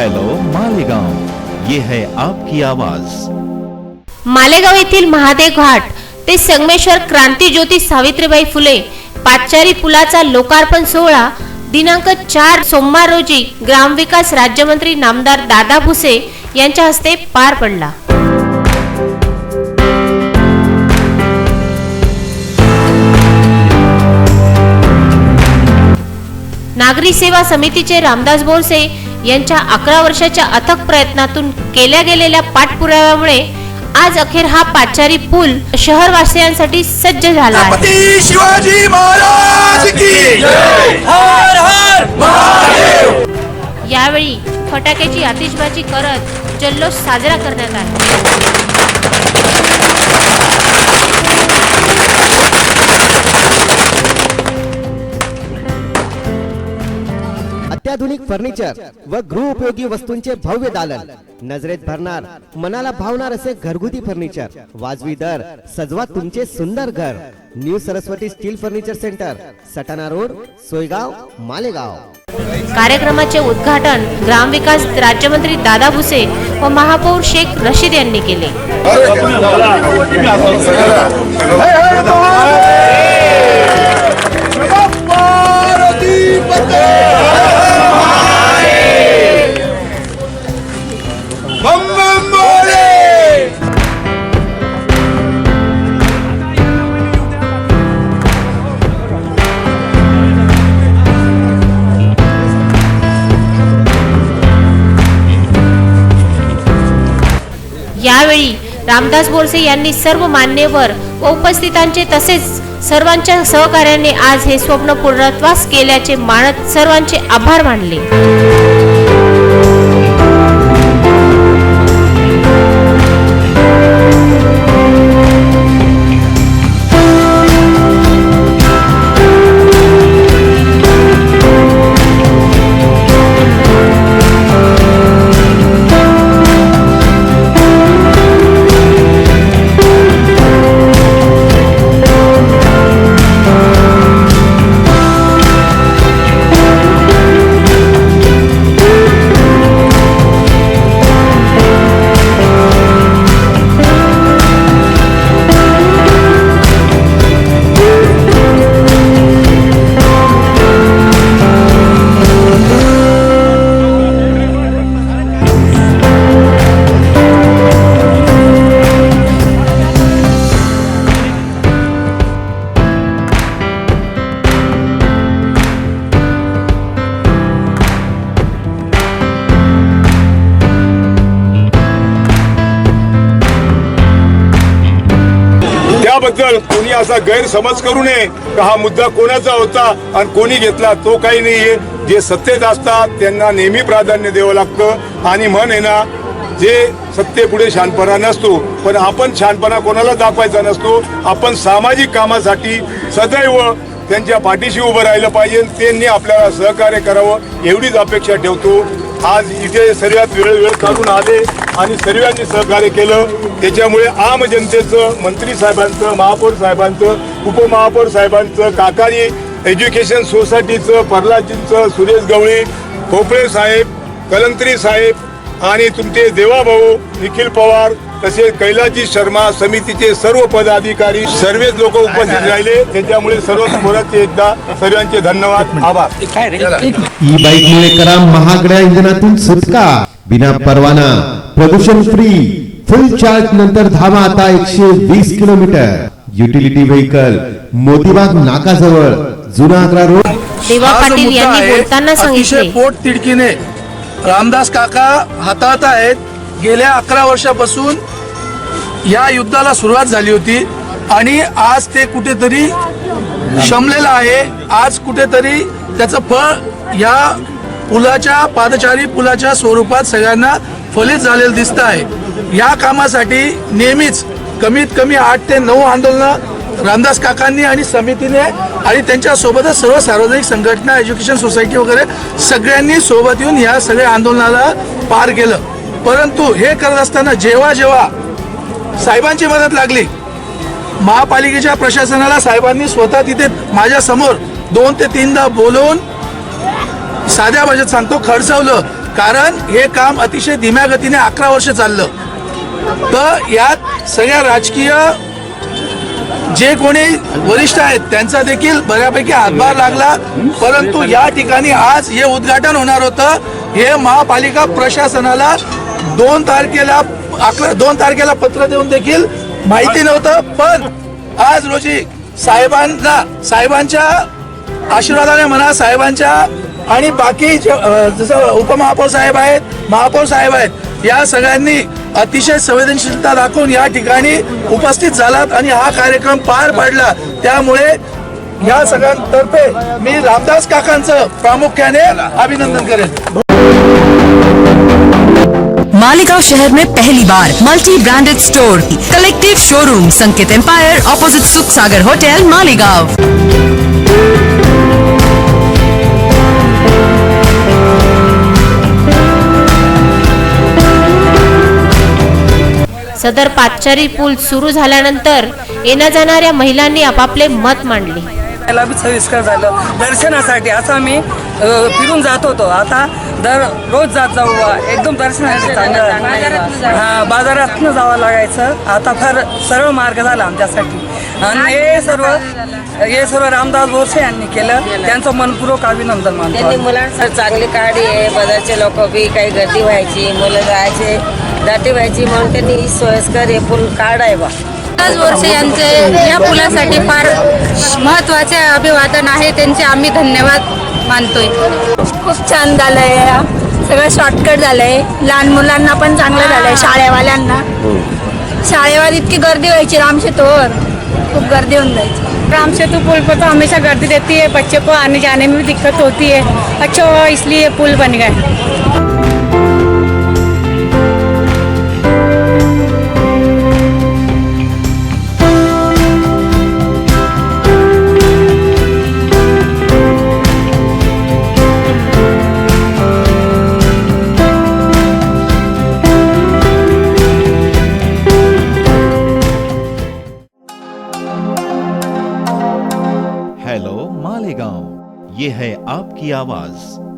Hello Malegaon. ये है आपकी आवाज. मालेगाव येथील महादेव घाट ते संगमेश्वर क्रांती ज्योती सावित्रीबाई फुले पाचारी पुलाचा लोकार्पण सोहळा दिनांक चार सोमवार रोजी ग्रामविकास राज्यमंत्री नामदार दादा भुसे यांच्या हस्ते पार पडला. नागरी सेवा समितीचे रामदास बोरसे यांच्या अकरा वर्षाच्या अथक प्रयत्नातून केल्या गेलेल्या पाठपुराव्यामुळे आज अखेर हा पाचारी पूल शहरवासियांसाठी सज्ज झाला आहे. शिवाजी महाराज की हर हर यावेळी फटाक्याची आतिषबाजी करत जल्लोष साजरा करण्यात आला. अत्याधुनिक फर्निचर व गृहोपयोगी वस्तूंचे भव्य दालन नजरेत भरणार मनाला भावणार असे घरगुती फर्निचर वाजवी दर सजवा तुमचे सुंदर घर new Saraswati steel furniture centre Satana road Soygaon Malegaon कार्यक्रमाचे उद्घाटन ग्रामविकास राज्यमंत्री दादा भुसे व महापौर शेख रशीद यांनी केले यावेळी रामदास बोरसे यांनी सर्व मान्यवर व उपस्थितांचे तसेच सर्वांच्या सहकार्याने आज हे स्वप्न पूर्णत्वास केल्याचे मानत सर्वांचे आभार मानले. त्याबद्दल कोणी असा गैरसमज करू नये का हा मुद्दा कोणाचा होता आणि कोणी घेतला तो काही नाहीये जे सत्तेत असतात त्यांना नेहमी प्राधान्य द्यावं लागतं. आणि म्हण आहे ना जे सत्तेपुढे शहाणपणा नसतो पण आपण शहाणपणा कोणाला दाखवायचा नसतो. आपण सामाजिक कामासाठी सदैव त्यांच्या पाठीशी उभं राहिलं पाहिजे. त्यांनी आपल्याला सहकार्य करावं एवढीच अपेक्षा ठेवतो. आज इथे सर्वात वेळ वेळ काढून आले. आणि सर्वांनी सहकार्य केलं. त्याच्यामुळे आम जनतेचं मंत्री साहेबांचं महापौर साहेबांचं उपमहापौर साहेबांचं काकारी एज्युकेशन सोसायटीचं प्रल्हादजींचं सुरेश गवळी खोपळे साहेब कलंत्री साहेब आणि तुमचे देवाभाऊ निखिल पवार तसेच कैलाजी शर्मा समितीचे सर्व पदाधिकारी सर्वच लोक उपस्थित राहिले. त्याच्यामुळे सर्व मोराचे एकदा सर्वांचे धन्यवाद. आभार. ई बाईक मुळे करा महागड्या इंधनातून सुटका. बिना परवाना प्रदूषण फ्री फुल चार्ज नंतर धावा आता एकशे वीस किलोमीटर. युटिलिटी व्हेकल मोतीबाग नाकाजवळ जुना आग्रा रोड. देवा पाटील यांनी बोलताना सांगितले. पोट तिडकीने रामदास काका हाताळत आहेत. गेल्या अकरा वर्षापासून या युद्धाला सुरुवात झाली होती आणि आज ते कुठेतरी शमलेलं आहे. आज कुठेतरी त्याचं फळ या पुलाच्या पादचारी पुलाच्या स्वरूपात सगळ्यांना फलित झालेलं दिसतं आहे या कामासाठी नेहमीच कमीत कमी आठ ते नऊ आंदोलनं रामदास काकांनी आणि समितीने आणि त्यांच्यासोबतच सर्व सार्वजनिक संघटना एज्युकेशन सोसायटी वगैरे सगळ्यांनी सोबत येऊन या सगळ्या आंदोलनाला पार केलं. परंतु हे करत असताना जेव्हा जेव्हा साहेबांची मदत लागली महापालिकेच्या प्रशासनाला साहेबांनी स्वतः तिथे माझ्यासमोर दोन ते तीनदा बोलवून साध्या भाषेत सांगतो खडसावलं. कारण हे काम अतिशय धीम्या गतीने अकरा वर्ष चाललं. तर यात सगळ्या राजकीय जे कोणी वरिष्ठ आहेत त्यांचा देखील बऱ्यापैकी हातभार लागला. परंतु या ठिकाणी आज हे उद्घाटन होणार होतं. हे महापालिका प्रशासनाला दोन तारखेला अकरा दोन तारखेला पत्र देऊन देखील माहिती नव्हतं. पण आज रोजी साहेबांना साहेबांच्या आशीर्वादाने म्हणा साहेबांच्या आणि बाकी जसं उपमहापौर साहेब आहेत महापौर साहेब आहेत या सगळ्यांनी अतिशय संवेदनशीलता दाखवून या ठिकाणी उपस्थित झालात आणि हा कार्यक्रम पार पाडला. त्यामुळे या सगळ्यांतर्फे मी रामदास काकांचं प्रामुख्याने अभिनंदन करेन. मालेगांव शहर में पहली बार multi branded store collective showroom Sanket empire opposite Sukh Sagar hotel Malegaon. सदर पादचारी पूल सुरू झाल्यानंतर येण्या जाणाऱ्या महिलांनी आपापले मत मांडले. याला बी सोयीस्कर झालं. दर्शनासाठी असं आम्ही फिरून जात होतो. आता दर रोज जात जाऊ. एकदम दर्शनासाठी चांगलं. हां बाजारातनं जावं लागायचं. आता फार सरळ मार्ग झाला आमच्यासाठी. आणि हे सर्व हे सर्व रामदास बोरसे यांनी केलं. त्यांचं मनपूर्वक अभिनंदन मानतो. त्यांनी मुलांसाठी चांगली काढी आहे. बाजारचे लोक बी काही गर्दी व्हायची मुलं जायचे. दाटी व्हायची म्हणून त्यांनी सोयस्कर हे पूल काढ आहे बा. पाच वर्ष यांचे या पुलासाठी फार महत्त्वाचे अभिवादन आहे त्यांचे आम्ही धन्यवाद मानतोय. खूप छान झालंय सगळं शॉर्टकट झालंय. लहान मुलांना पण चांगलं झालंय शाळेवाल्यांना. शाळेवर इतकी गर्दी व्हायची रामशेतूवर खूप गर्दी होऊन जायची. रामसेतु पुल पर तो हमेशा गर्दी रहती है बच्चे को आने जाने में भी दिक्कत होती है अच्छा हुआ इसलिए पुल बन गए. की आवाज.